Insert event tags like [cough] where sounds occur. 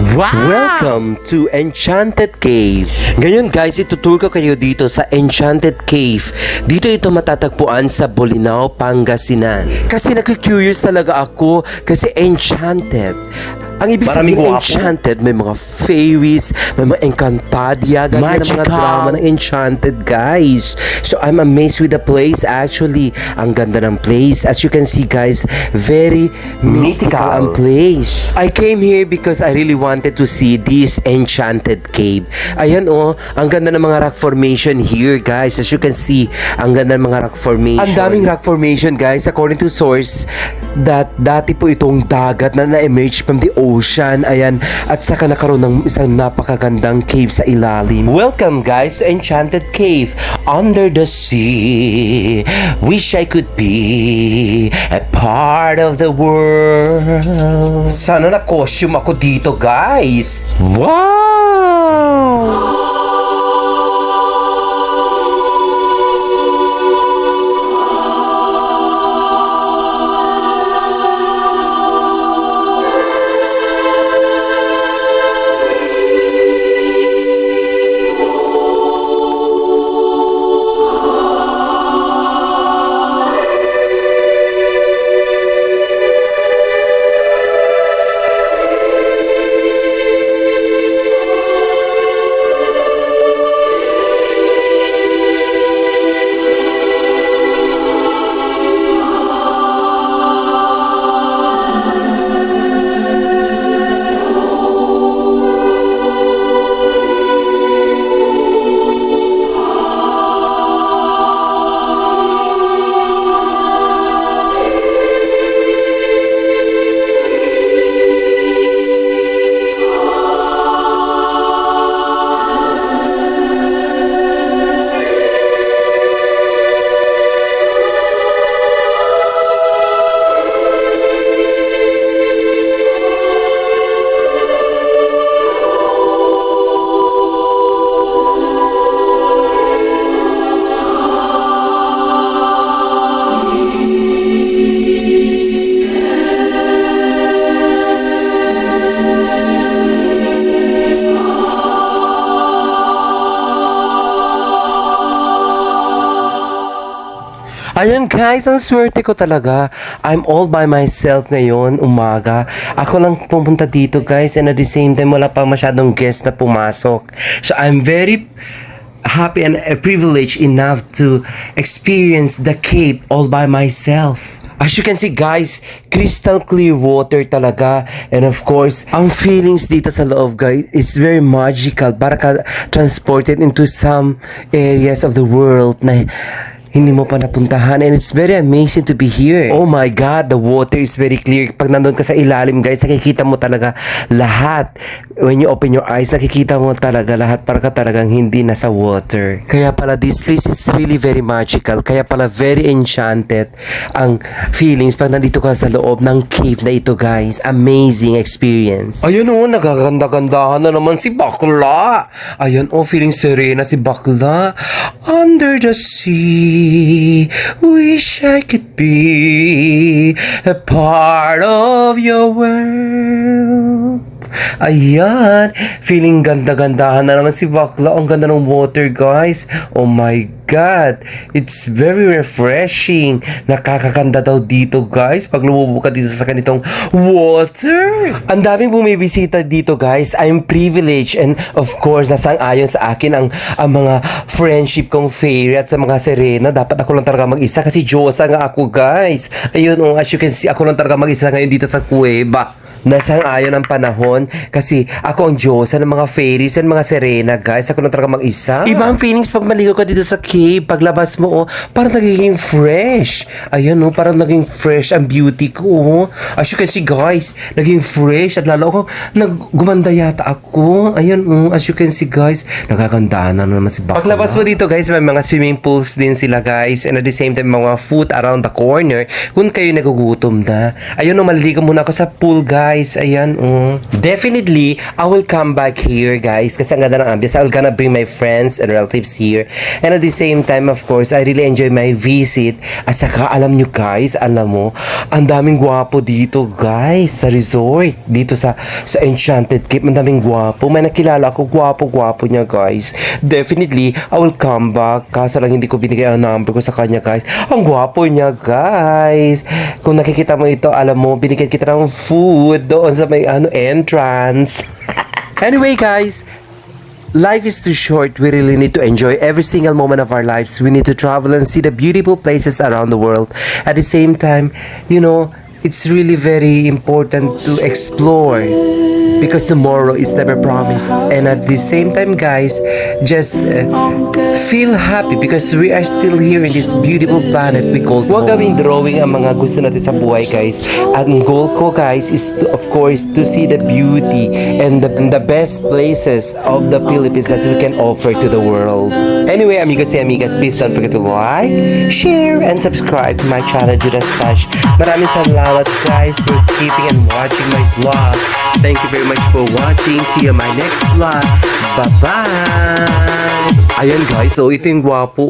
Wow! Welcome to Enchanted Cave. Ngayon guys, itutur ko kayo dito sa Enchanted Cave. Dito ito matatagpuan sa Bolinao, Pangasinan. Kasi nagka-curious talaga ako kasi enchanted. Ang ibig Maraming sabihin guwapo. enchanted, may mga fairies, may mga encantadia, ganyan ang mga Magical. drama ng enchanted guys. So I'm amazed with the place actually. Ang ganda ng place. As you can see guys, very mystical Mystical. ang place. I came here because I really wanted to see this enchanted cave. Ayan oh, ang ganda ng mga rock formation here guys. As you can see, ang ganda ng mga rock formation. Ang daming rock formation guys according to source that dati po itong dagat na na-emerge from the ocean. Ayan, at saka nakaroon ng isang napakagandang cave sa ilalim. Welcome guys to Enchanted Cave under the sea. Wish I could be a part of the world. Sana na costume ako dito guys. Wow! Ayan guys, ang swerte ko talaga. I'm all by myself ngayon, umaga. Ako lang pumunta dito guys and at the same time wala pa masyadong guest na pumasok. So I'm very happy and privileged enough to experience the Cape all by myself. As you can see guys, crystal clear water talaga. And of course, ang feelings dito sa loob guys is very magical. Para ka transported into some areas of the world na hindi mo pa napuntahan and it's very amazing to be here. Oh my God, the water is very clear. Pag nandun ka sa ilalim guys, nakikita mo talaga lahat. When you open your eyes, nakikita mo talaga lahat para ka talagang hindi nasa water. Kaya pala this place is really very magical. Kaya pala very enchanted ang feelings pag nandito ka sa loob ng cave na ito guys. Amazing experience. Ayun oh, nagaganda-gandahan na naman si Bakla. Ayun oh, feeling serena si Bakla. Under the sea, wish I could be a part of your world. Ayan, feeling ganda-gandahan na naman si Bakla. Ang ganda ng water, guys. Oh my God, it's very refreshing. Nakakaganda daw dito, guys. Pag lumubo ka dito sa ganitong water. Ang daming bumibisita dito, guys. I'm privileged and of course, nasang-ayon sa akin ang, ang mga friendship kong fairy at sa mga serena. Dapat ako lang talaga mag-isa kasi Diyosa nga ako, guys. Ayun, oh, as you can see, ako lang talaga mag-isa ngayon dito sa kuweba. Nasang-ayon ang panahon kasi ako ang Diyosa ng mga fairies and mga serena, guys. Ako lang talaga mag-isa. Iba ang feelings pag maligo ka dito sa cave. Paglabas mo, oh, parang nagiging fresh. Ayan, oh, parang naging fresh ang beauty ko. Oh. As you can see, guys, naging fresh at lalo ako, naggumanda yata ako. Ayan, oh, as you can see, guys, nagagandaan na naman si Bakla. Paglabas mo dito, guys, may mga swimming pools din sila, guys. And at the same time, mga food around the corner kung kayo nagugutom na. Ayun, oh, maliligo muna ako sa pool, guys. Guys. Ayan, oh. Definitely, I will come back here, guys. Kasi ang ganda ng ambience. I gonna bring my friends and relatives here. And at the same time, of course, I really enjoy my visit. At saka, alam nyo guys, alam mo, ang daming gwapo dito, guys, sa resort. Dito sa sa Enchanted Cape, ang daming gwapo. May nakilala ako, gwapo-gwapo niya, guys. Definitely, I will come back. Kaso lang hindi ko binigay ang number ko sa kanya, guys. Ang gwapo niya, guys. Kung nakikita mo ito, alam mo, binigyan kita ng food doon sa may ano entrance. [laughs] anyway, guys, Life is too short. We really need to enjoy every single moment of our lives. We need to travel and see the beautiful places around the world. At the same time, you know, it's really very important to explore because tomorrow is never promised. And at the same time, guys, just uh, feel happy because we are still here in this beautiful planet we call Huwag gawing drawing ang mga gusto natin sa buhay, guys. Ang goal ko, guys, is to, of course to see the beauty and the, the best places of the Philippines that we can offer to the world. Anyway, amigos and amigas, please don't forget to like, share, and subscribe to my channel, Judas Stash. Maraming salamat, guys, for keeping and watching my vlog. Thank you very much for watching. See you in my next vlog. Bye-bye! Ayan guys, so ito yung gwapo.